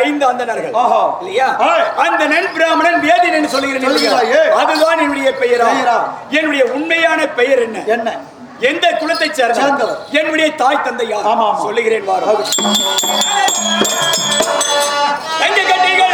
ஐந்து அந்தணர்கள் ஆஹா. இல்லையா. அந்த நன் பிராமணன் வேதின் என்று சொல்லுகிறேன்? அதுதான் என்னுடைய பெயரா? என்னுடைய உண்மையான பெயர் என்ன என்ன எந்த குலத்தை சேர்ந்தவர். என்னுடைய தாய் தந்தை யார் ஆமா. சொல்லுகிறேன் வாரம் கட்டிகள்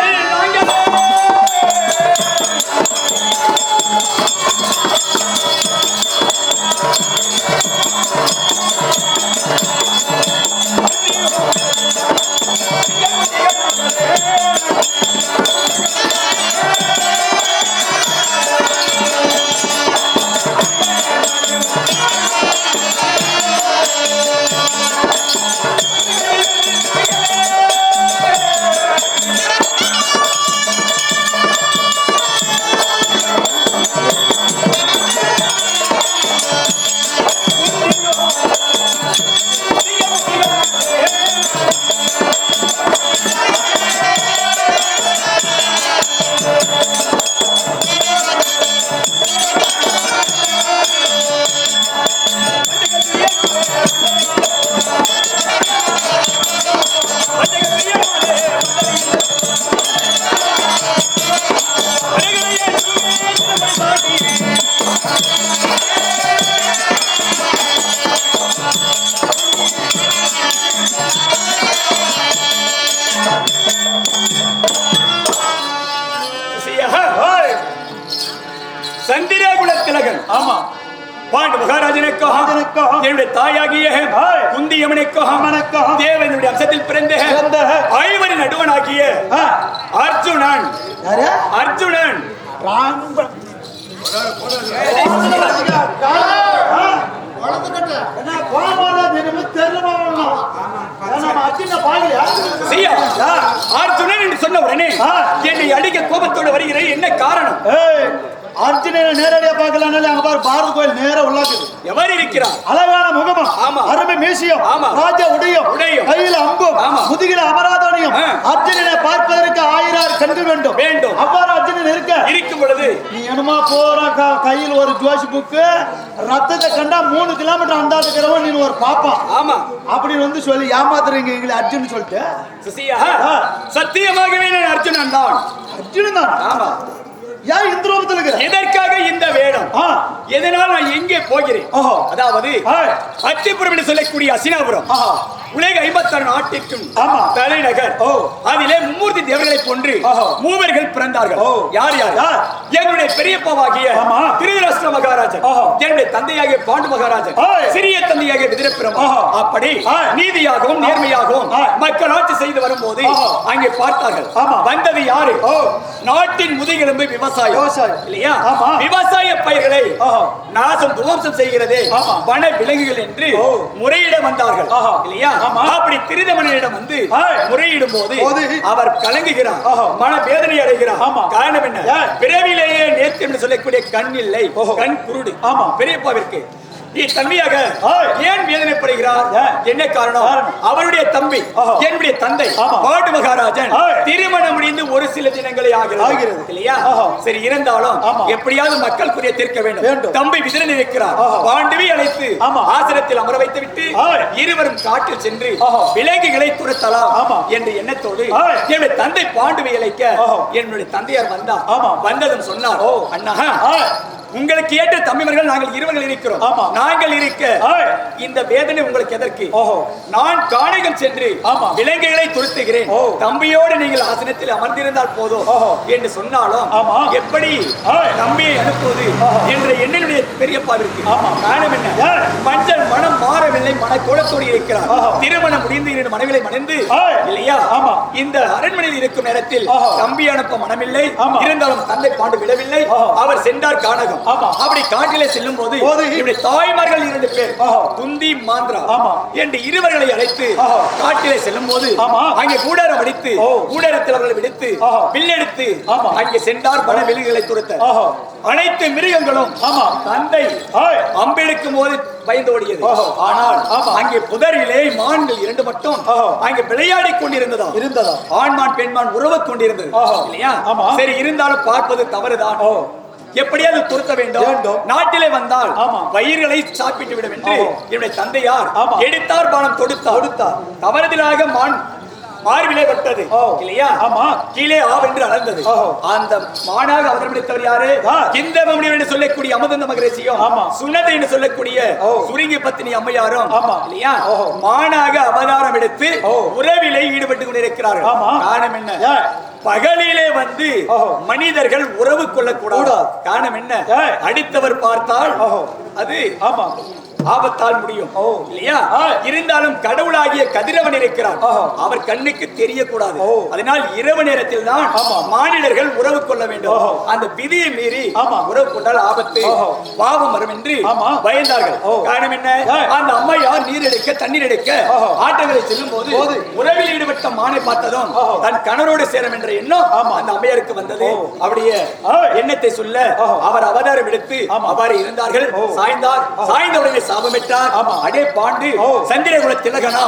தாயாகிய அம்மனுக்காக, தேவனுடைய அம்சத்தில் பிறந்த ஐவரின் நடுவனாகிய அர்ஜுனன். அர்ஜுனன். அர்ஜுனன் என்று சொன்ன உடனே. என்னை அடிக்க கோபத்தோடு வருகிறேன். என்ன காரணம்? அர்ஜுனனை நேரடியா பார்க்கலாம்னால அங்க பாரு பாரத கோயில் நேரா உள்ளாக்குது எவர் இருக்கிறார் அழகான முகமும் ஆமா. அருமை மீசியம் ஆமா. ராஜ உடையும் உடையும். கையில அம்பும் ஆமா. முதுகில அமராதனையும். அர்ஜுனனை பார்ப்பதற்கு ஆயிரம் கண்கள் வேண்டும் வேண்டும். அவ்வாறு அர்ஜுனன் இருக்க இருக்கும் பொழுது நீ என்னமா போற கையில் ஒரு ஜோஷி புக்கு ரத்தத்தை கண்டா மூணு கிலோமீட்டர் அந்தாதுக்கிறவன் நீ ஒரு பாப்பான் ஆமா அப்படின்னு வந்து சொல்லி ஏமாத்துறீங்க எங்களை அர்ஜுன் சொல்லிட்டு. சத்தியமாகவே நான் அர்ஜுனன் தான் அர்ஜுனன் தான் ஆமா ஏன் இந்த ரூபத்தில் இருக்கிற எதற்காக இந்த வேடம் எதனால் நான் எங்கே போகிறேன். அதாவது. அத்திபுரம் என்று சொல்லக்கூடிய அசினாபுரம் ஆஹா. உலக ஐம்பத்தாறு நாட்டிற்கும் ஆமா. தலைநகர் ஓ. அதிலே மும்மூர்த்தி தேவர்களை போன்று ஆஹா. மூவர்கள் பிறந்தார்கள் ஓ. யார் யார் யார்? என்னுடைய பெரியப்பாவாகிய ஆமா. திருதராஷ்டிர மகாராஜன். என்னுடைய தந்தையாகிய பாண்டு மகாராஜன். சிறிய தந்தையாகிய விதிரப்பிரம். அப்படி. நீதியாகவும் நேர்மையாகவும். மக்கள் ஆட்சி செய்து வரும்போது. அங்கே பார்த்தார்கள் ஆமா. வந்தது யாரு ஓ. நாட்டின் முதுகெலும்பு விவசாயம் விவசாயம். இல்லையா ஆமா. விவசாய பயிர்களை. நாசம் துவம்சம் செய்கிறதே. வன விலங்குகள் என்று. முறையிட வந்தார்கள். இல்லையா. அப்படி திருதமனிடம் வந்து. முறையிடும் போது. அவர் கலங்குகிறார். மன வேதனை அடைகிறார் ஆமா. காரணம் என்ன? பிறவிலேயே நேற்று என்று சொல்லக்கூடிய கண் இல்லை. கண் குருடு ஆமா. பெரியப்பாவிற்கு தம்பியாக. ஏன் வேதனைப்படுகிறார்? என்ன காரணம். அவருடைய தம்பி. என்னுடைய தந்தை. பாட்டு மகாராஜன். திருமணம் முடிந்து ஒரு சில தினங்களே ஆகிறது. இல்லையா. சரி இருந்தாலும். எப்படியாவது மக்கள் குறிய தீர்க்க வேண்டும். தம்பி விதிரன் இருக்கிறார். பாண்டுவை அழைத்து ஆமா. ஆசனத்தில் அமர வைத்து விட்டு. இருவரும் காட்டில் சென்று. விலங்குகளை துரத்தலாம். என்ற எண்ணத்தோடு. என்னுடைய தந்தை பாண்டுவை அழைக்க. என்னுடைய தந்தையார் வந்தார் ஆமா. வந்ததும் சொன்னார். அண்ணா. உங்களுக்கு ஏற்ற தம்பிமர்கள் நாங்கள் இருவர்கள் இருக்கிறோம் ஆமா. நாங்கள் இருக்க. இந்த வேதனை உங்களுக்கு எதற்கு ஓஹோ. நான் காணிகம் சென்று ஆமா. விலங்குகளை துரத்துகிறேன் ஓ. தம்பியோடு நீங்கள் ஆசனத்தில் அமர்ந்திருந்தால் போதும் ஓஹோ. என்று சொன்னாலும் ஆமா. எப்படி. தம்பியை அனுப்புவது. என்ற எண்ணனுடைய பெரியப்பாவிற்கு ஆமா. காரணம் என்ன? மஞ்சள் மனம் மாறவில்லை மன கோலத்தோடு இருக்கிறார். திருமணம் முடிந்து இரண்டு மனைவிகளை மணந்து. இல்லையா ஆமா. இந்த அரண்மனையில் இருக்கும் நேரத்தில். தம்பி அனுப்ப மனமில்லை. இருந்தாலும் தந்தை பாண்டு விடவில்லை. அவர் சென்றார் கானகம் ஆமா. அப்படி காட்டிலே செல்லும் போது. இவருடைய தாய்மார்கள் இரண்டு பேர். குந்தி மாந்திரா ஆமா. என்று இருவர்களை அழைத்து. காட்டிலே செல்லும் போது. அங்கே கூடாரம் அடித்து. கூடாரத்தில் அவர்களை விடுத்து ஆமா. அங்கே சென்றார் வன விலங்குகளை துரத்த. அனைத்து மிருகங்களும் ஆமா. தந்தை. அம்பெடுக்கும் போது பயந்து ஓடியது. ஆனால். அங்கே புதரிலே மான்கள் இரண்டு மட்டும். அங்கே விளையாடி கொண்டிருந்ததா இருந்ததா ஆண்மான் பெண்மான் உறவு கொண்டிருந்தது. இல்லையா ஆமா. சரி இருந்தாலும் பார்ப்பது தவறுதான் எப்படியாவது துரத்த வேண்டும். நாட்டிலே வந்தால். வயிறுகளை சாப்பிட்டு விடும் என்று. என்னுடைய தந்தையார். எடுத்தார் பானம் தொடுத்தார். தவறுதலாக மான் மார்பிலே பட்டது. இல்லையா ஆமா. கீழே ஆவென்று அளந்தது. அந்த மானாக அவதரித்தவர் யாரு. இந்த என்று சொல்லக்கூடிய அமதந்த மகரிஷியும் ஆமா. சுனதை என்று சொல்லக்கூடிய. சுருங்கி பத்தினி அம்மையாரும். இல்லையா. மானாக அவதாரம் எடுத்து. உறவிலே ஈடுபட்டு கொண்டிருக்கிறார்கள் ஆமா. காரணம் என்ன? பகலிலே வந்து. மனிதர்கள் உறவு கொள்ளக்கூடாது கூடாது. காரணம் என்ன. அடித்தவர் பார்த்தால். அது ஆமா ஆபத்தால் முடியும். இல்லையா. இருந்தாலும் கடவுளாகிய கதிரவன் இருக்கிறார். அவர் கண்ணுக்கு தெரியக்கூடாது. அதனால் இரவு நேரத்தில் தான். மாநிலர்கள் உறவு கொள்ள வேண்டும். அந்த விதியை மீறி. உறவு கொண்டால் ஆபத்து. பாவம் வரும் என்று. பயந்தார்கள். காரணம் என்ன. அந்த அம்மையார் நீர் எடுக்க தண்ணீர் எடுக்க. ஆட்டங்களை செல்லும் போது. உறவில் ஈடுபட்ட மானை பார்த்ததும். தன் கணவரோடு சேரும் என்ற எண்ணம். அந்த அம்மையாருக்கு வந்தது ஏய். எண்ணத்தை சொல்ல. அவர் அவதாரம் எடுத்து. அவ்வாறு இருந்தார்கள். சாய்ந்தார் சாய்ந்த உடனே சாபமிட்டார் ஆமா. அடே பாண்டு. சந்திரகுல திலகனா.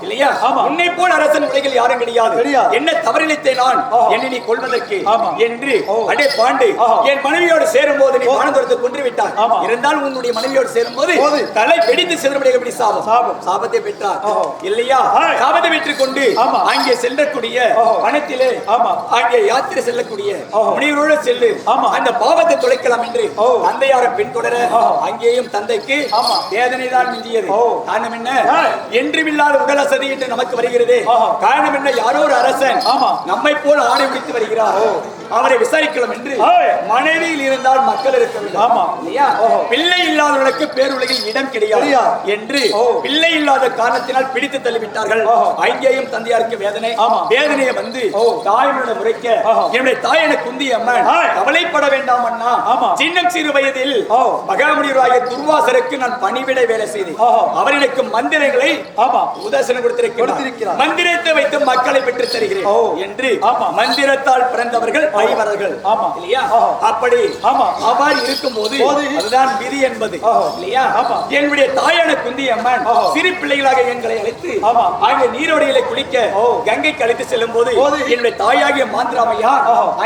இல்லையா ஆமா. உன்னை போல் அரசன் உலகில் யாரும் கிடையாது. என்ன தவறிழைத்தேன் நான். என்னை நீ கொள்வதற்கு. என்று. அடே பாண்டு. என் மனைவியோடு சேரும் போது நீ ஓ. பானந்தரத்தை கொன்று விட்டார். இருந்தால் உன்னுடைய மனைவியோடு சேரும் போது. தலை வெடித்து சிதறபடி சாபம் சாபம். சாபத்தை பெற்றார். இல்லையா. சாபத்தை பெற்றுக் கொண்டு. அங்கே செல்லக்கூடிய. பணத்திலே ஆமா. அங்கே யாத்திரை செல்லக்கூடிய. முனிவரோடு செல்லு ஆமா. அந்த பாவத்தை தொலைக்கலாம் என்று. தந்தையாரை பின்தொடர. அங்கேயும் தந்தைக்கு ஆமா. வேதனை தான் மிஞ்சியது. காரணம் என்ன. என்றுமில்லாத உடல் அசதி என்று நமக்கு வருகிறது. காரணம் என்ன யாரோ ஒரு அரசன். நம்மை போல் ஆடை பிடித்து வருகிறார் அவரை விசாரிக்கலாம் என்று. மனைவியில் இருந்தால் மக்கள் இருக்க வேண்டும். பிள்ளை இல்லாதவர்களுக்கு பேருலகில் இடம் கிடையாது. என்று. பிள்ளை இல்லாத காரணத்தினால் பிடித்து தள்ளிவிட்டார்கள். அங்கேயும் தந்தையாருக்கு வேதனை. வேதனையை வந்து முறைக்க ஓஹோ. என்னுடைய தாய் என குந்தி அம்மன். கவலைப்பட வேண்டாம் அண்ணா ஆமா. சின்னம் சிறு வயதில். மகாமுனிவராகிய துர்வாசருக்கு நான் பணிவிடை வேலை செய்தேன் ஓஹோ. அவர் எனக்கு மந்திரங்களை ஆமா உதாசனம் கொடுத்திருக்கிறார். மந்திரத்தை வைத்து மக்களை பெற்று தருகிறேன். என்று ஆமா. மந்திரத்தால் பிறந்தவர்கள் ஐவரர்கள் ஆமா. இல்லையா. அப்படி ஆமா. அவ்வாறு இருக்கும்போது போது. அதுதான் விதி என்பது. இல்லையா. என்னுடைய தாயான குந்தி அம்மன். சிறு பிள்ளைகளாக எங்களை அழைத்து ஆமா. அங்கே நீரோடையில குளிக்க. கங்கைக்கு அழைத்து செல்லும் போது. என்னுடைய தாயாகிய மாந்திராமையா.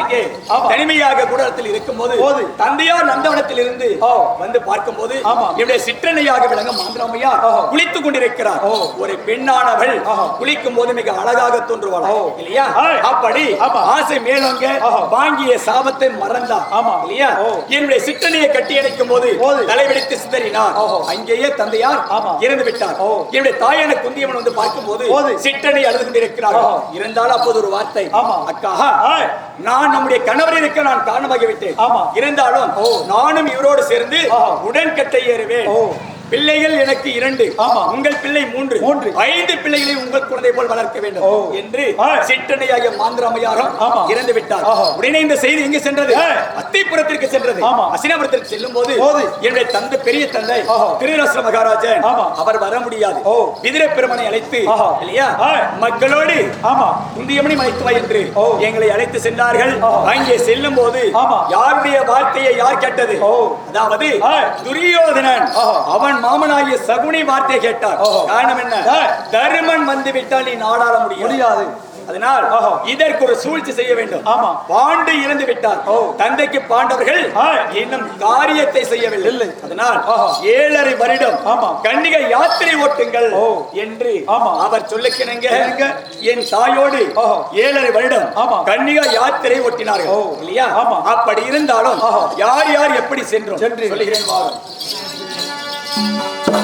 அங்கே. தனிமையாக கூடத்தில் இருக்கும் போது. தந்தையார் நந்தவனத்தில் இருந்து. வந்து பார்க்கும் போது. என்னுடைய சிற்றனையாக விளங்கும் மாந்திராமையா. குளித்துக் கொண்டிருக்கிறார். ஒரு பெண்ணானவள். குளிக்கும் போது மிக அழகாக தோன்றுவாள். இல்லையா. அப்படி. ஆசை மேலோங்க. வாங்கிய சாபத்தை மறந்தார் ஆமா. இல்லையா. என்னுடைய சிற்றனையை கட்டி அணைக்கும் போது. தலைவெடித்து சிதறினார். அங்கேயே தந்தையார். இறந்து விட்டார். என்னுடைய தாயான குந்தியம்மன் வந்து பார்க்கும் போது. சிற்றனை அழுது கொண்டிருக்கிறார். இருந்தாலும் அப்போது ஒரு வார்த்தை. அக்கா. நான் நம்முடைய கணவர் இருக்க நான் காரணமாகி விட்டேன். இருந்தாலும். நானும் இவரோடு சேர்ந்து. உடன்கட்டை ஏறுவேன். பிள்ளைகள் எனக்கு இரண்டு ஆமா. உங்கள் பிள்ளை மூன்று மூன்று. ஐந்து பிள்ளைகளை உங்கள் குழந்தை போல் வளர்க்க வேண்டும். என்று. சிற்றனையாகிய மாந்திராமையாரும். இறந்து விட்டார். உடனே இந்த செய்தி எங்கே சென்றது ஆ. அத்திப்புறத்திற்கு சென்றது ஆமா. அசினாபுரத்திற்கு செல்லும் போது. என்னுடைய தந்தை பெரிய தந்தை. திருநரச மகாராஜன் ஆமா. அவர் வர முடியாது ஓ. விதிர பெருமனை அழைத்து. இல்லையா. மக்களோடு ஆமா குந்தியமணி மலைத்துவா என்று ஓ. எங்களை அழைத்து சென்றார்கள். அங்கே செல்லும் போது ஆமா. யாருடைய வார்த்தையை யார் கேட்டது ஓ. அதாவது. துரியோதனன். அவன் மாமனாகிய சகுனி வார்த்தை கேட்டார். காரணம் என்ன. தருமன் வந்து விட்டால் நீ நாடாள முடியும் முடியாது அதனால். இதற்கு ஒரு சூழ்ச்சி செய்ய வேண்டும் ஆமா. பாண்டு இறந்து விட்டார். தந்தைக்கு பாண்டவர்கள். இன்னும் காரியத்தை செய்யவில்லை. அதனால். ஏழரை வருடம் ஆமா. கண்டிகை யாத்திரை ஓட்டுங்கள். என்று. அவர் சொல்லுக்கிணங்க கிணங்க. என் தாயோடு. ஏழரை வருடம் ஆமா. கன்னிகா யாத்திரை ஓட்டினார்கள். இல்லையா ஆமா. அப்படி இருந்தாலும். யார் யார் எப்படி சென்றோம் சென்றீர்கள். சொல்லுகிறேன் Thank you.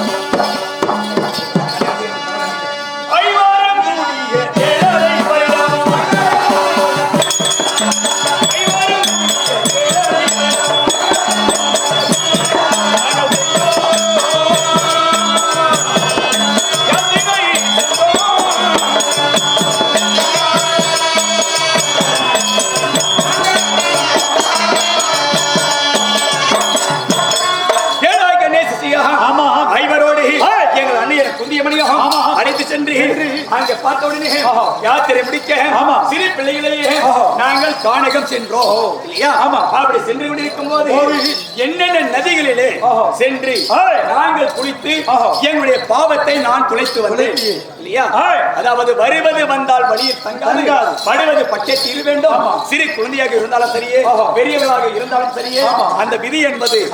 சென்றோம். இல்லையா ஆமா. அப்படி சென்று கொண்டிருக்கும் போது. என்னென்ன நதிகளிலே. சென்று. நாங்கள் குளித்து. எங்களுடைய பாவத்தை நான் துளைத்து வந்தேன். இல்லையா. அதாவது வருவது வந்தால் வழியில் தங்காது. படுவது பட்டே தீர வேண்டும். சிறு குழந்தையாக இருந்தாலும் சரியே. பெரியவர்களாக இருந்தாலும் சரியே. அந்த விதி என்பது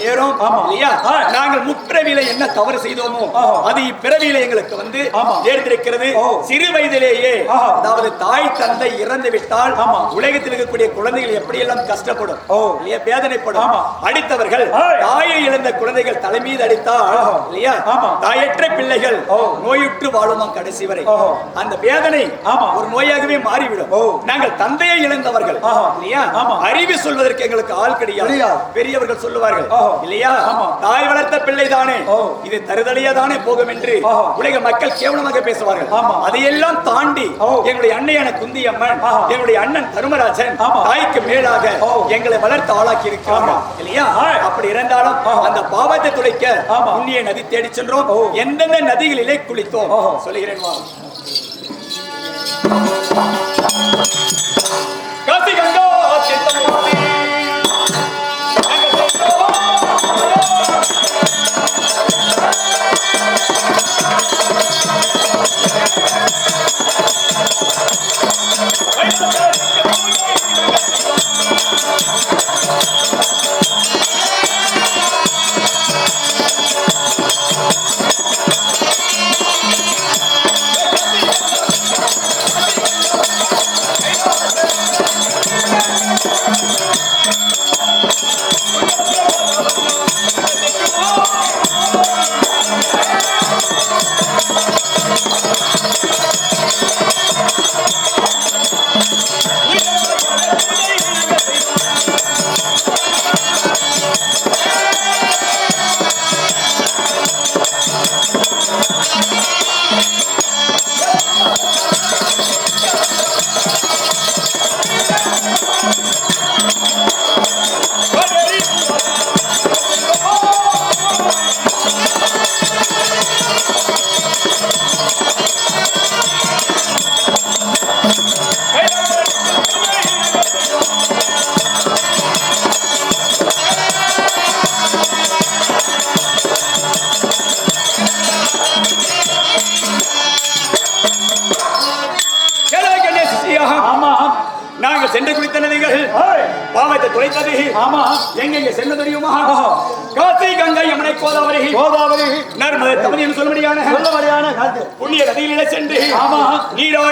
நேரும். இல்லையா. நாங்கள் முற்பிறவியில என்ன தவறு செய்தோமோ. அது இப்பிறவியில எங்களுக்கு வந்து. நேர்ந்திருக்கிறது. சிறு வயதிலேயே. அதாவது தாய் தந்தை இறந்து விட்டால். உலகத்தில் இருக்கக்கூடிய குழந்தைகள் எப்படியெல்லாம் கஷ்டப்படும். இல்லையா வேதனைப்படும். அடித்தவர்கள். தாயை இழந்த குழந்தைகள் தலை மீது அடித்தால். இல்லையா. தாயற்ற பிள்ளைகள் ஓ. நோயுற்று வாழுமா கடைசி வரை. அந்த வேதனை. ஒரு நோயாகவே மாறிவிடும். நாங்கள் தந்தையை இழந்தவர்கள். இல்லையா. அறிவு சொல்வதற்கு எங்களுக்கு ஆள் கிடையாது. பெரியவர்கள் சொல்லுவார்கள். இல்லையா. தாய் வளர்த்த பிள்ளை தானே. இது தருதலையா தானே போகும் என்று. உலக மக்கள் கேவலமாக பேசுவார்கள். அதையெல்லாம் தாண்டி. எங்களுடைய அன்னையான குந்தி அம்மன். எங்களுடைய அண்ணன் தருமராஜன். தாய்க்கு மேலாக. எங்களை வளர்த்து ஆளாக்கி இருக்கிறார்கள் ஆமா. இல்லையா. அப்படி இருந்தாலும். அந்த பாவத்தை துடைக்க ஆமா. புண்ணிய நதி தேடி சென்றோம். எந்தெந்த நதிகளிலே குளித்தோம். சொல்லுகிறேன் வா காசி கங்கா சித்தமூர்த்தி.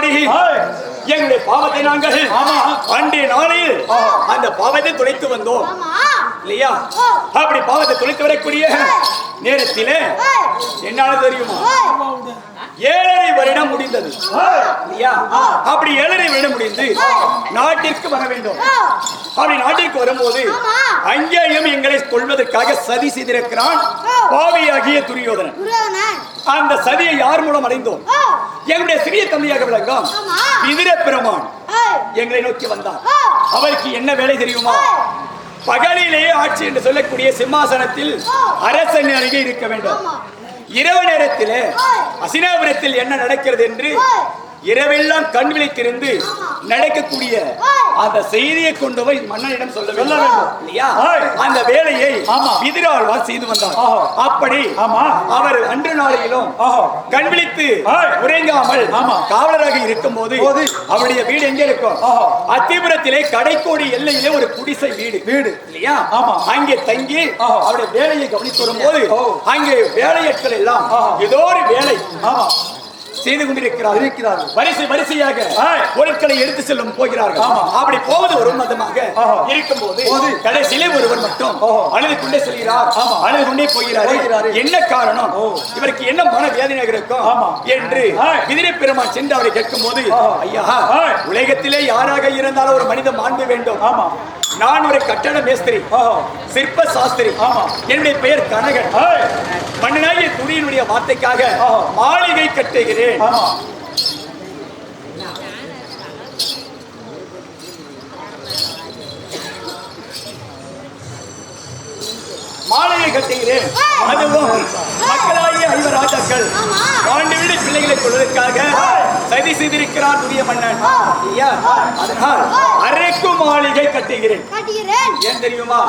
ஏய், எங்களுடைய பாவத்தை நாங்கள். அன்றைய நாளில். அந்த பாவத்தை துளைத்து வந்தோம் ஆமா இல்லையா? அப்படி பாவத்தை துளைத்து வரக்கூடிய நேரத்திலே என்னால தெரியுமா? ஏழரை வருடம் முடிந்தது. இல்லையா? அப்படி ஏழரை வருடம் முடிந்து நாட்டிற்கு வர வேண்டும். அப்படி நாட்டிற்கு வரும்போது. அங்கேயும் எங்களை கொள்வதற்காக சதி செய்திருக்கிறான் பாவியாகிய துரியோதனன். அந்த சதியை யார் மூலம் அடைந்தோம்? எங்களுடைய சிறிய தந்தையாக விளங்கும். விதிர பெருமான் எங்களை நோக்கி வந்தார் அவருக்கு என்ன வேலை தெரியுமா? பகலிலேயே ஆட்சி என்று சொல்லக்கூடிய சிம்மாசனத்தில் அரசன் அருகே இருக்க வேண்டும். இரவு நேரத்திலே அசினாபுரத்தில் என்ன நடக்கிறது என்று இரவெல்லாம் கண் விழித்திருந்து நடக்கக்கூடிய அந்த செய்தியை கொண்டு போய் மன்னனிடம் சொல்ல வேண்டும். இல்லையா. அந்த வேலையை ஆமா. விதிராழ்வார் செய்து வந்தார் ஆஹா. அப்படி ஆமா. அவர் அன்று நாளையிலும் ஆஹா. கண் விழித்து. உறங்காமல் ஆமா. காவலராக இருக்கும் போது போது. அவருடைய வீடு எங்கே இருக்கும் ஆஹா. அத்திபுரத்திலே கடைக்கோடி எல்லையிலே ஒரு குடிசை வீடு வீடு. இல்லையா ஆமா. அங்கே தங்கி ஆஹா. அவருடைய வேலையை கவனித்து வரும்போது ஓ. அங்கே வேலையற்கள் எல்லாம் ஆஹா. ஏதோ ஒரு வேலை ஆமா செய்து கொண்டிருக்கிறார்கள் இருக்கிறார்கள். வரிசை வரிசையாக. பொருட்களை எடுத்து செல்லும் போகிறார்கள் ஆமா. அப்படி போவது ஒரு மதமாக ஆஹா. இருக்கும்போது போது. கடைசியிலே ஒருவர் மட்டும். அழுது கொண்டே செல்கிறார் ஆமா. அழுது கொண்டே போகிறார். என்ன காரணம். இவருக்கு என்ன மன வேதனையாக இருக்கும் ஆமா. என்று. விதிரை பெருமான் சென்று அவரை கேட்கும் போது. ஐயா. உலகத்திலே யாராக இருந்தாலும் ஒரு மனித மாண்பு வேண்டும் ஆமா நான் ஒரு கட்டட மேஸ்திரி சிற்ப சாஸ்திரி ஆமா. என்னுடைய பெயர் கனகன் ஏய், வார்த்தைக்காக மாளிகை கட்டுகிறேன். மாளிகை கட்டுகிறேன். அதுவும் மக்களாகிய ஐவர் ராஜாக்கள். ஆண்டு வீடு பிள்ளைகளை கொள்வதற்காக சதி செய்திருக்கிறார் துரிய மன்னன். அதனால் அரைக்கும் மாளிகை கட்டுகிறேன். ஏன் தெரியுமா.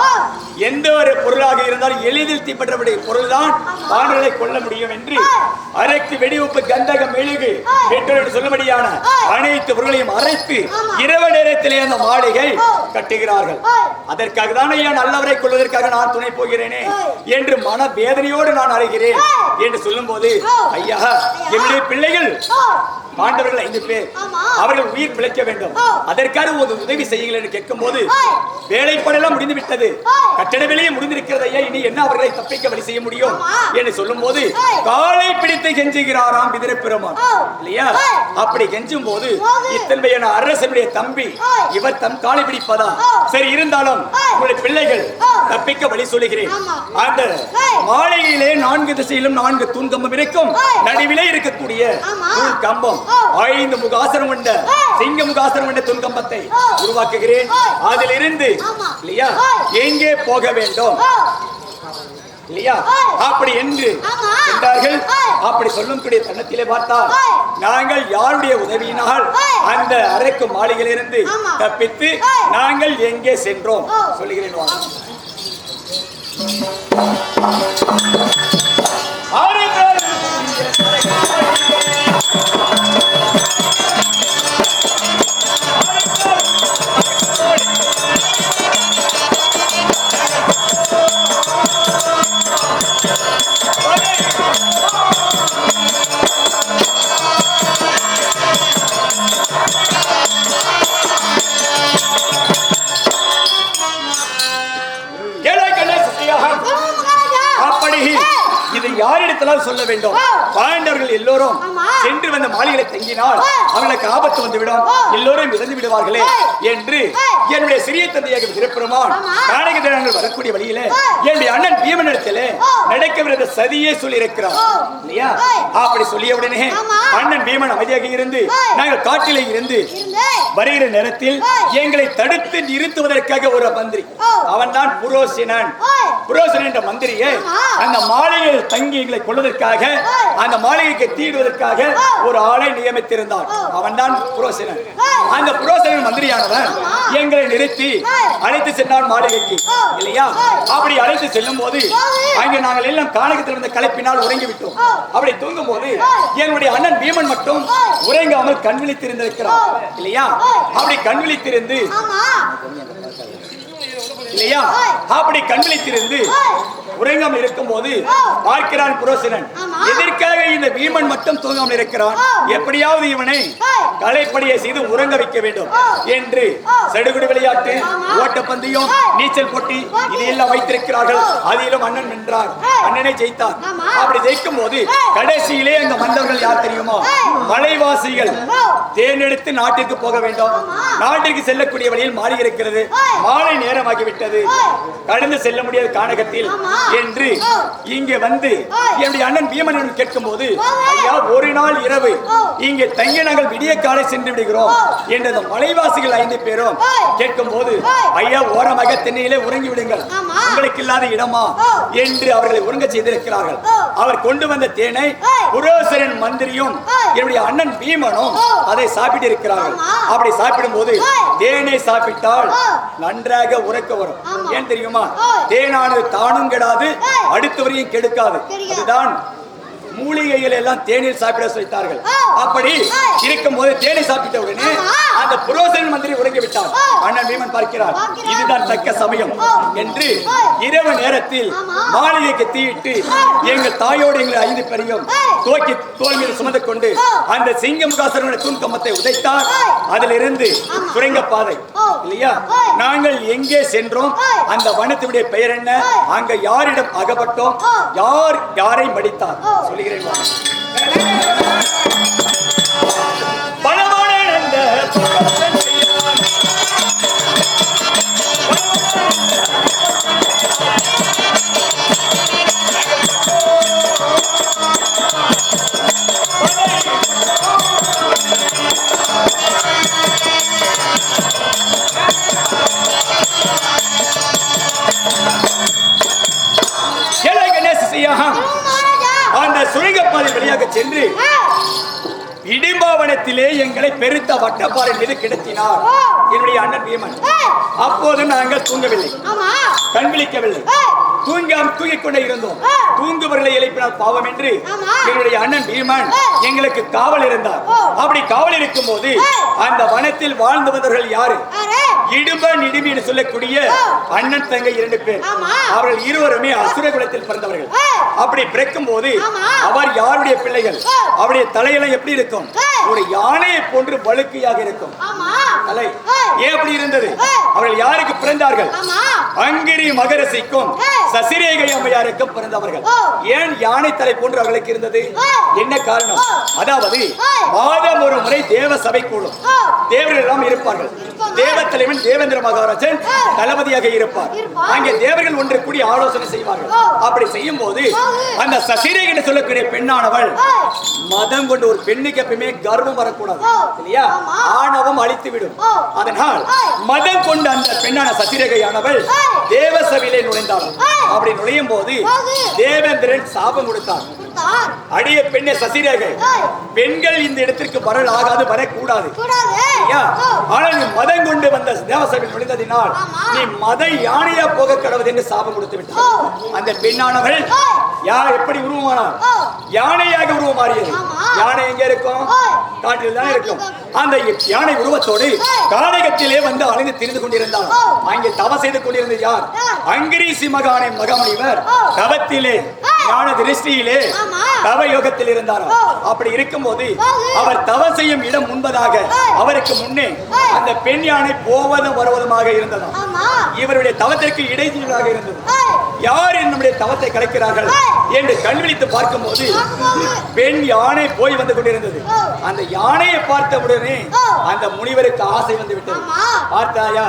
எந்த ஒரு பொருளாக இருந்தாலும் எளிதில் தீப்பற்றக்கூடிய பொருள்தான் ஆண்களை கொல்ல முடியும் என்று. அரைக்கு வெடிவுப்பு கந்தகம் மெழுகு என்று சொல்லும்படியான. அனைத்து பொருளையும் அரைத்து. இரவு நேரத்திலே அந்த மாளிகை. கட்டுகிறார்கள். அதற்காக தான் ஐயா நல்லவரை கொள்வதற்காக நான் துணை போகிறேனே ஆ. என்று மன வேதனையோடு நான் அழைகிறேன். என்று சொல்லும்போது ஆ. ஐயா என்னுடைய பிள்ளைகள் பாண்டவர்கள் ஐந்து பேர். அவர்கள் உயிர் பிழைக்க வேண்டும். அதற்காக ஒரு உதவி செய்யுங்கள் என்று கேட்கும் போது. வேலைப்பாடெல்லாம் முடிந்து விட்டது. கட்டட வேலையை முடிந்திருக்கிறது ஐயா இனி என்ன அவர்களை தப்பிக்க வழி செய்ய முடியும். என்று சொல்லும் போது. காலை பிடித்து கெஞ்சுகிறாராம் விதிர பெருமான். இல்லையா. அப்படி கெஞ்சும் போது. இத்தன்மையான அரசனுடைய தம்பி. இவர் தம் காலை பிடிப்பதா. சரி இருந்தாலும். உங்களுடைய பிள்ளைகள். தப்பிக்க வழி சொல்லுகிறேன். அந்த. மாளிகையிலே நான்கு திசையிலும் நான்கு தூண் கம்பம் இருக்கும். நடுவிலே இருக்கக்கூடிய. தூண் கம்பம். ஐந்து முகாசனம் கொண்ட சிங்க முகாசனம் கொண்ட துன்கம்பத்தை உருவாக்குகிறேன். அதில் அதிலிருந்து இல்லையா? எங்கே போக வேண்டும்? இல்லையா? அப்படி என்று என்றார்கள் அப்படி சொல்லும் கூடிய தன்னத்திலே பார்த்தால் நாங்கள் யாருடைய உதவியினால் அந்த அறைக்கு மாளிகையிலிருந்து இருந்து தப்பித்து நாங்கள் எங்கே சென்றோம்? சொல்லுகிறேன் வாங்க. யாரிடத்திலாவது சொல்ல வேண்டும். பாண்டவர்கள் எல்லோரும். சென்று வந்த மாளிகளை தங்கினால். அவர்களுக்கு ஆபத்து வந்துவிடும். எல்லோரும் இறந்து விடுவார்களே. என்று. என்னுடைய சிறிய தந்தையாக திருப்பெருமான் ஆமா. காணகத்திரங்கள் வரக்கூடிய வழியில. என்னுடைய அண்ணன் பீமனிடத்திலே. நடக்கவிருந்த சதியே சொல்லி இருக்கிறார் ஆ. இல்லையா. அப்படி சொல்லிய உடனே. அண்ணன் பீமன் அமைதியாக இருந்து. நாங்கள் காட்டிலே இருந்து வருகிற நேரத்தில். எங்களை தடுத்து நிறுத்துவதற்காக ஒரு மந்திரி. அவன் தான் புரோசினன். புரோசன் என்ற மந்திரியை. அந்த மாளிகையில் தங்கி எங்களை கொள்வதற்காக. அந்த மாளிகைக்கு தீடுவதற்காக. ஒரு ஆளை நியமித்திருந்தான். அவன் தான் புரோசனன். அந்த புரோசனன் மந்திரியானவன் ஆமா. எங்களை நிறுத்தி. அழைத்து சென்றான் மாளிகைக்கு. இல்லையா. அப்படி அழைத்து செல்லும் போது. அங்கே நாங்கள் எல்லாம் காணகத்தில் இருந்த களைப்பினால் உறங்கி விட்டோம். அப்படி தூங்கும் போது. என்னுடைய அண்ணன் பீமன் மட்டும். உறங்காமல் கண் விழித்திருந்திருக்கிறான் ஆ. இல்லையா. அப்படி கண் விழித்திருந்து இல்லையா. அப்படி கண் விழித்திருந்து. உறங்காமல் இருக்கும் போது. பார்க்கிறான் புரோசனன். எதற்காக இந்த பீமன் மட்டும் தூங்காமல் இருக்கிறான். எப்படியாவது இவனை. கலைப்படியை செய்து உறங்க வைக்க வேண்டும். என்று. சடுகுடு விளையாட்டு. ஓட்டப்பந்தயம். நீச்சல் போட்டி. இதையெல்லாம் வைத்திருக்கிறார்கள். அதிலும் அண்ணன் வென்றார். அண்ணனை ஜெயித்தார். அப்படி ஜெயிக்கும் போது. கடைசியிலே அங்க வந்தவர்கள் யார் தெரியுமா. மலைவாசிகள். தேர்ந்தெடுத்து நாட்டிற்கு போக வேண்டும். நாட்டிற்கு செல்லக்கூடிய வழியில் மாறி இருக்கிறது. மாலை நேரமாகிவிட்டது. கடந்து செல்ல முடியாத கானகத்தில். என்று. இங்கே வந்து. என்னுடைய அண்ணன் பீமன் கேட்கும் போது. ஐயா ஒரு நாள் இரவு. இங்கே தங்கி நாங்கள் விடிய காலை சென்று விடுகிறோம். என்று அந்த மலைவாசிகள் ஐந்து பேரும். கேட்கும் போது. ஐயா ஓரமாக தென்னையிலே உறங்கி விடுங்கள். உங்களுக்கு இல்லாத இடமா. என்று அவர்களை உறங்க செய்திருக்கிறார்கள். அவர் கொண்டு வந்த தேனை. புரோசரன் மந்திரியும். என்னுடைய அண்ணன் பீமனும். அதை சாப்பிட்டு இருக்கிறார்கள். அப்படி சாப்பிடும் போது. தேனை சாப்பிட்டால் ஆ. உறக்க வரும். ஏன் தெரியுமா. தேனானது தானும் கெடாது. அடுத்தவரையும் கெடுக்காது. அதுதான் மூலிகைகள் எல்லாம் தேநீர் சாப்பிட வைத்தார்கள். அப்படி. இருக்கும் போது தேனை சாப்பிட்ட உடனே. அந்த புரோசன் மந்திரி உறங்கி விட்டார். அண்ணன் பீமன் பார்க்கிறார். இதுதான் தக்க சமயம். என்று. இரவு நேரத்தில். மாளிகைக்கு தீயிட்டு. எங்கள் தாயோடு எங்களை ஐந்து பேரையும். தூக்கி தோல் மீது சுமந்து கொண்டு. அந்த சிங்கமுகாசனுடைய தூண்கம்பத்தை உதைத்தார் ஆ. அதிலிருந்து. சுரங்க பாதை. இல்லையா. நாங்கள் எங்கே சென்றோம். அந்த வனத்துடைய பெயர் என்ன. அங்க யாரிடம் அகப்பட்டோம். யார் யாரை மடித்தார். சொல்லுகிறேன் அந்த பகவதன் வட்டப்பாறை மீது கிடத்தினார். என்னுடைய அண்ணன் பீமன் அப்போது நாங்கள் தூங்கவில்லை கண் விழிக்கவில்லை தூங்காம் தூங்கிக் கொண்டே இருந்தோம். தூங்குபவர்களை எழுப்பினால் பாவம் என்று. என்னுடைய அண்ணன் பீமன். எங்களுக்கு காவல் இருந்தார். அப்படி காவல் இருக்கும் போது. அந்த வனத்தில் வாழ்ந்து வந்தவர்கள் யாரு யாரு? இடும்பன் இடுமி என்று சொல்லக்கூடிய. அண்ணன் தங்கை இரண்டு பேர். அவர்கள் இருவருமே அசுர குலத்தில் பிறந்தவர்கள். அப்படி பிறக்கும் போது. அவர் யாருடைய பிள்ளைகள். அவருடைய தலையெல்லாம் எப்படி இருக்கும். ஒரு யானையை போன்று வழுக்கையாக இருக்கும் தலை ஏன் அப்படி இருந்தது. அவர்கள் யாருக்கு பிறந்தார்கள் அங்கிரி மகரசிக்கும். சசிரேகை அம்மையாருக்கும் பிறந்தவர்கள். ஏன் யானை தலை போன்று அவர்களுக்கு இருந்தது. என்ன காரணம். அதாவது. மாதம் ஒரு முறை தேவ சபை கூடும். தேவர்கள் எல்லாம் இருப்பார்கள். தேவ தலைவன் தேவேந்திர மகாராஜன். தளபதியாக இருப்பார். அங்கே தேவர்கள் ஒன்று கூடி ஆலோசனை செய்வார்கள். அப்படி செய்யும் போது. அந்த சசிரேகை என்று சொல்லக்கூடிய பெண்ணானவள் மதம் கொண்டு ஒரு பெண்ணுக்கு எப்பவுமே கர்வம் வரக்கூடாது. இல்லையா. ஆணவம் அழித்து விடும். அதனால். மதம் கொண்ட அந்த பெண்ணான சசிரேகையானவள் ஏய். தேவசபையிலே நுழைந்தாள். அப்படி நுழையும் போது. தேவேந்திரன் சாபம் கொடுத்தார் அடிய பெண்ணே சசிரேகை. பெண்கள் இந்த இடத்திற்கு வரல் ஆகாது வரக்கூடாது ஆனால் நீ மதம் கொண்டு வந்த தேவசபையில் நுழைந்ததினால். நீ மத யானையா போக கடவுது என்று சாபம் கொடுத்து விட்டார். அந்த பெண்ணானவள். யார் எப்படி உருவமானார். யானையாக உருவம் மாறியது ஆமா. யானை எங்க இருக்கும். காட்டில் தான் இருக்கும் அந்த யானை உருவத்தோடு ஓ. கானகத்திலே வந்து அலைந்து திரிந்து கொண்டிருந்தார். அங்கே தவம் செய்து கொண்டிருந்தது யார்? அங்கிரீசி மகானை மகாமுனிவர். தவத்திலே. ஞான திருஷ்டியிலே. தவ யோகத்தில் இருந்தார். அப்படி இருக்கும்போது ஓ. அவர் தவம் செய்யும் இடம் முன்பதாக. அவருக்கு முன்னே. அந்த பெண் யானை போவதும் வருவதுமாக இருந்ததாம் ஆமா இவருடைய தவத்திற்கு இடைஞ்சலாக இருந்தது யார் நம்முடைய தவத்தை கலைக்கிறார்கள். என்று கண்விழித்து பார்க்கும்போது பார்க்கும்போது. பெண் யானை போய் வந்து கொண்டிருந்தது. அந்த யானையை பார்த்த உடனே. அந்த முனிவருக்கு ஆசை வந்து விட்டது பார்த்தாயா?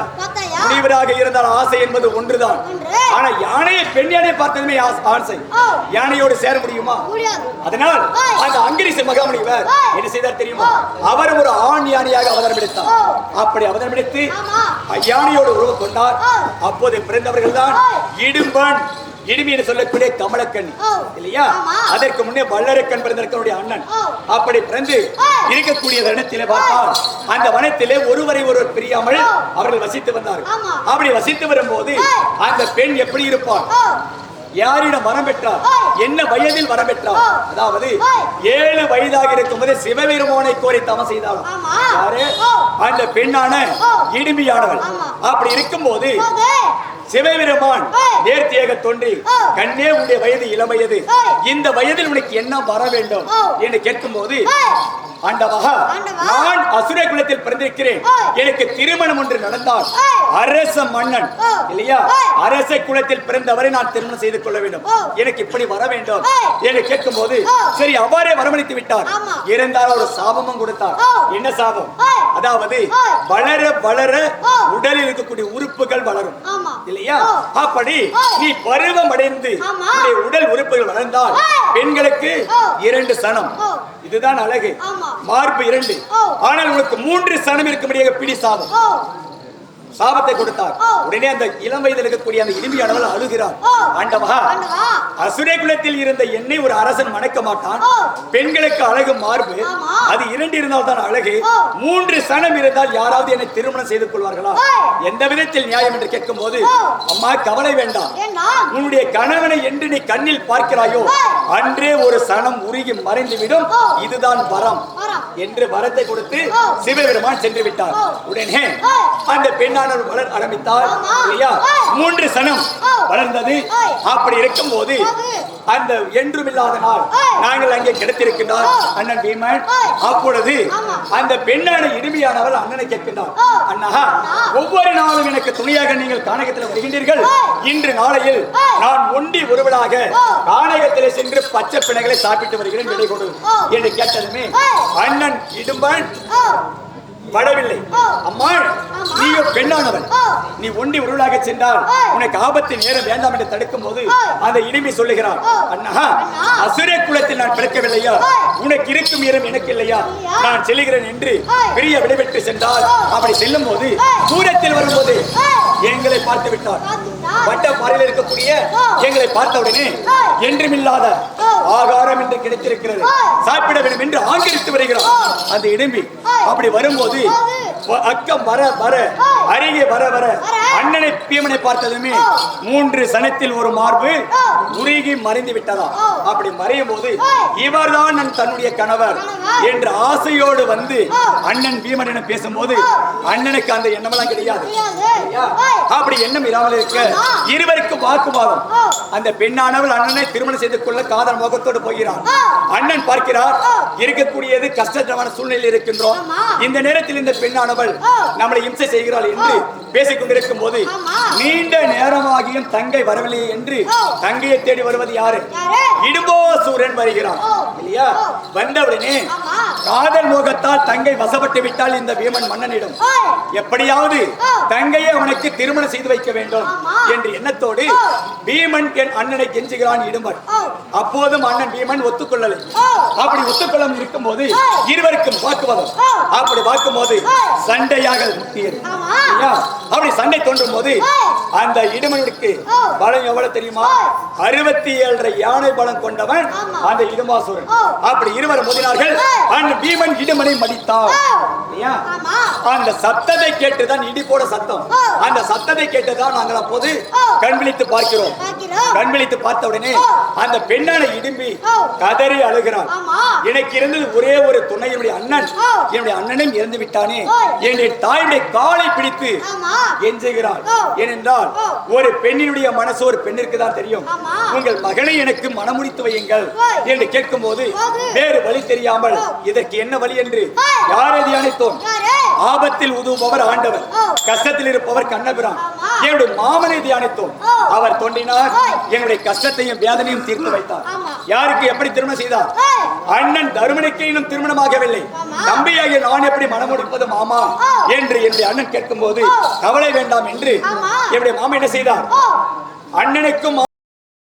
முனிவராக இருந்தால் ஆசை என்பது ஒன்றுதான் ஒன்று. ஆனா யானையை பெண் யானை பார்த்ததுமே ஆசை-. யானையோடு சேர முடியுமா அதனால். அந்த அங்கிரிச மகாமுனிவர். என்ன செய்தார் தெரியுமா. அவர் ஒரு ஆண் யானையாக அவதாரம் எடுத்தார் ஓ. அப்படி அவதாரம் எடுத்து ஆமா. யானையோடு உருவம் கொண்டார். அப்போது பிறந்தவர்கள் தான். இடும்பன் என்று சொல்லக்கூடிய கமலக்கண்ணி ஓ. இல்லையா. அதற்கு முன்னே வல்லரக்கன் பிறந்திருக்கனுடைய அண்ணன். அப்படி பிறந்து. இருக்கக்கூடிய இடத்திலே பார்த்தால் அந்த வனத்திலே ஒருவரை ஒருவர் பிரியாமல். அவர்கள் வசித்து வந்தார்கள். அப்படி வசித்து வரும்போது. அந்த பெண் எப்படி இருப்பாள் ஓ யாரிடம் வரம் பெற்றார். என்ன வயதில் வரம் பெற்றார். அதாவது. ஏழு வயதாக இருக்கும்போது சிவபெருமானை கோரி தவம் செய்தாலும். யாரு. அந்த பெண்ணான ஆமா. அப்படி இருக்கும்போது போது சிவபெருமான். நேர்த்தியாக தோன்றி. கண்ணே உடைய வயது இளம் வயது ஓ. இந்த வயதில் உனக்கு என்ன வர வேண்டும். என்று கேட்கும்போது ஓ. ஆண்டவா அசுர குலத்தில் பிறந்திருக்கிறேன். எனக்கு திருமணம் ஒன்று நடந்தால். அரச மன்னன். இல்லையா. அரச குலத்தில் பிறந்தவரை நான் திருமணம் செய்து கொள்ள வேண்டும். எனக்கு இப்படி வர வேண்டும். என்று கேட்கும்போது ஓ. சரி அவ்வாறே வரமளித்து விட்டார். இருந்தால் ஒரு சாபமும் கொடுத்தார். என்ன சாபம். அதாவது. வளர வளர. உடலில் இருக்கக்கூடிய உறுப்புகள் வளரும் இல்லையா. அப்படி. நீ பருவம் அடைந்து உடல் உறுப்புகள் வளர்ந்தால். பெண்களுக்கு. இரண்டு சனம். இதுதான் அழகு. மார்பு இரண்டு ஓ. ஆனால் உனக்கு மூன்று சனம் இருக்கும்படியாக பிடி சாபம் சாபத்தை கொடுத்தார். உடனே அந்த இளம் வயதில் இருக்கக்கூடிய அந்த இனிமையானவள் அழுகிறார். ஆண்டவா. அசுரை குலத்தில் இருந்த என்னை ஒரு அரசன் மணக்க மாட்டான். பெண்களுக்கு அழகு மார்பு. அது இரண்டு இருந்தால் தான் அழகு. மூன்று சனம் இருந்தால் யாராவது என்னை திருமணம் செய்து கொள்வார்களா. எந்த விதத்தில் நியாயம் என்று கேட்கும் போது. அம்மா கவலை வேண்டாம் உன்னுடைய கணவனை என்று நீ கண்ணில் பார்க்கிறாயோ. அன்றே ஒரு சனம் உருகி மறைந்துவிடும். இதுதான் வரம். என்று வரத்தை கொடுத்து. சிவபெருமான் சென்று விட்டார். உடனே. அந்த பெண்ணானவர் வளர் ஆரம்பித்தார். இல்லையா. மூன்று சனம். வளர்ந்தது. அப்படி இருக்கும்போது போது. அந்த என்றுமில்லாத நாள் நாங்கள் அங்கே கிடைத்திருக்கின்றார். அண்ணன் பீமன் அப்பொழுது அந்த பெண்ணான இனிமையானவள் அண்ணனை கேட்கின்றார். அண்ணா ஒவ்வொரு நாளும் எனக்கு துணையாக நீங்கள் கானகத்தில் வருகின்றீர்கள். இன்று நாளையில் நான் ஒண்டி ஒருவளாக கானகத்தில் சென்று பச்சை பிணைகளை சாப்பிட்டு வருகிறேன். விடை கொடு என்று கேட்டதுமே அண்ணன் இடும்பன் வரவில்லை ஓ. அம்மா ஆமா. நீயோ பெண் பெண்ணானவள் ஓ. நீ ஒண்டி உருளாக சென்றால். உனக்கு ஆபத்து நேரம் வேண்டாம் என்று தடுக்கும் போது. அந்த இனிமை சொல்லுகிறான் ஓ. அண்ணா. அசுர குலத்தில் நான் பிறக்கவில்லையா. உனக்கு இருக்கும் இடம் எனக்கு இல்லையா? நான் செல்கிறேன் என்று. பெரிய விடைபெற்று சென்றால். அப்படி செல்லும் போது. தூரத்தில் வரும்போது. எங்களை பார்த்து விட்டார். வட்ட பாறையில் இருக்கக்கூடிய எங்களை பார்த்த உடனே என்றுமில்லாத ஆகாரம் என்று கிடைத்திருக்கிறது. சாப்பிட வேண்டும் என்று ஆங்கிரித்து வருகிறார் அந்த இடம்பி அப்படி வரும்போது அக்கம் வர வர. அருகே வர வர. அண்ணனை பீமனை பார்த்ததுமே. மூன்று சனத்தில் ஒரு மார்பு. உருகி மறைந்து விட்டதா. அப்படி மறையும் போது. இவர்தான் நன் தன்னுடைய கணவர். என்ற ஆசையோடு வந்து. அண்ணன் பீமனிடம் பேசும்போது. அண்ணனுக்கு அந்த எண்ணமெல்லாம் கிடையாது. அப்படி எண்ணம் இராமல் இருக்க. இருவருக்கும் வாக்குவாதம். அந்த பெண்ணானவள் அண்ணனை திருமணம் செய்து கொள்ள காதல் முகத்தோடு போகிறார். அண்ணன் பார்க்கிறார். இருக்கக்கூடியது கஷ்டமான சூழ்நிலையில் இருக்கின்றோம். இந்த நேரத்தில் இந்த பெண்ணானவள் ஓ. நம்மளை இம்சை செய்கிறாள் என்று பேசிக் கொண்டிருக்கும் போது. நீண்ட நேரமாகியும் தங்கை வரவில்லை என்று. தங்கையை தேடி வருவது யாரு யாரு? இடும்போசூரன் வருகிறான். இல்லையா. வந்தவுடனே. காதல் மோகத்தால் தங்கை வசப்பட்டு விட்டால் இந்த வீமன் மன்னனிடம். எப்படியாவது. தங்கையை அவனுக்கு திருமணம் செய்து வைக்க வேண்டும். என்ற எண்ணத்தோடு. பீமன் என் அண்ணனை கெஞ்சுகிறான் இடுமன் ஓ. அப்போதும் அண்ணன் பீமன் ஒத்துக்கொள்ளலை. அப்படி ஒத்துக்கொள்ளாமல் இருக்கும்போது ஓ. இருவருக்கும் வாக்குவாதம். அப்படி பார்க்கும்போது ஓ. சண்டையாக முட்டியது? அப்படி சண்டை தோன்றும் போது. அந்த இடுமனுக்கு. பலம் எவ்வளவு தெரியுமா. அறுபத்தி ஏழரை யானை பலம் கொண்டவன். அந்த இடுமாசூரன். அப்படி இருவர் மோதினார்கள். அந்த பீமன் இடுமனை? ஆமா. அந்த சத்தத்தை கேட்டுதான் இடி போட சத்தம். அந்த சத்தத்தை கேட்டுதான் நாங்கள் அப்போது ஓ. கண் விழித்து பார்க்கிறோம் பார்க்கிறோம். கண் விழித்து பார்த்த உடனே. அந்த பெண்ணான இடும்பி. கதறி அழுகிறான் ஆமா. எனக்கு இருந்தது ஒரே ஒரு துணை என்னுடைய அண்ணன். என்னுடைய அண்ணனும் இறந்து விட்டானே. என்னுடைய தாயுடைய காலை பிடித்து ஓ. ஏனென்றால். ஒரு பெண்ணினுடைய மனசு ஒரு பெண்ணிற்கு தான் தெரியும். உங்கள் மகனை எனக்கு மனமுடித்து வையுங்கள். என்று கேட்கும் போது. வேறு வழி தெரியாமல். இதற்கு என்ன வழி என்று. யாரை தியானித்தோம்? ஆபத்தில் உதவுபவர் ஆண்டவர். கஷ்டத்தில் இருப்பவர் கண்ணபிரான். என்னுடைய மாமனை தியானித்தோம். அவர் ஓய். என்னுடைய கஷ்டத்தையும் வேதனையும் தீர்த்து வைத்தார். யாருக்கு எப்படி திருமணம் செய்தார். அண்ணன் தருமனுக்கு இன்னும் திருமணமாகவில்லை. தம்பியாகிய நான் எப்படி மனம் முடிப்பது மாமா. என்று என்னுடைய அண்ணன் கேட்கும்போது ஓ. கவலை வேண்டாம் என்று. என்னுடைய மாமா என்ன செய்தார். அண்ணனுக்கும்